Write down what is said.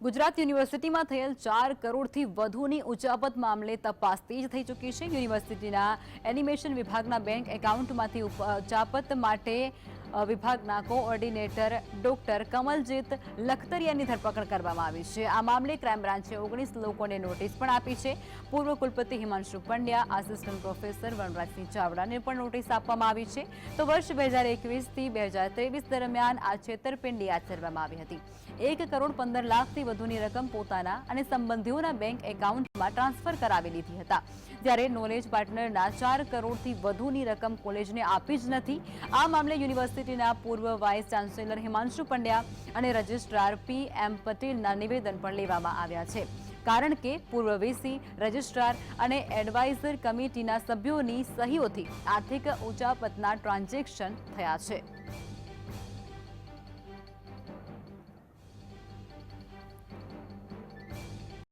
ગુજરાત યુનિવર્સિટીમાં થયેલ ચાર કરોડથી વધુની ઉચાપત મામલે તપાસ તેજ થઈ ચૂકી છે. યુનિવર્સિટીના એનિમેશન વિભાગના બેંક એકાઉન્ટમાંથી ઉચાપત માટે વિભાગના કોઓર્ડિનેટર ડોક્ટર કમલજીત લખતરિયાની ધરપકડ કરવામાં આવી છે. આ મામલે ક્રાઇમ બ્રાન્ચે ઓગણીસ લોકોને નોટિસ પણ આપી છે. પૂર્વ કુલપતિ હિમાંશુ પંડ્યા, આસિસ્ટન્ટ પ્રોફેસર વનરાજસિંહ ચાવડાને પણ નોટિસ આપવામાં આવી છે. તો વર્ષ બે હજાર એકવીસથી બે હજાર ત્રેવીસ દરમિયાન આ છેતરપિંડી આચરવામાં આવી હતી. એક કરોડ પંદર લાખથી વધુની રકમ પોતાના અને સંબંધીઓના બેંક એકાઉન્ટમાં ટ્રાન્સફર કરાવી લીધી હતા. જ્યારે નોલેજ પાર્ટનરના ચાર કરોડથી વધુની રકમ કોલેજને આપી જ નથી. આ મામલે યુનિવર્સિટીના પૂર્વ વાઇસ ચાન્સેલર હિમાંશુ પંડ્યા અને રજિસ્ટ્રાર પી એમ પટેલના નિવેદન પણ લેવામાં આવ્યા છે. કારણ કે પૂર્વ વીસી, રજિસ્ટ્રાર અને એડવાઇઝર કમિટીના સભ્યોની સહીઓથી આર્થિક ઉચાપતના ટ્રાન્ઝેક્શન થયા છે.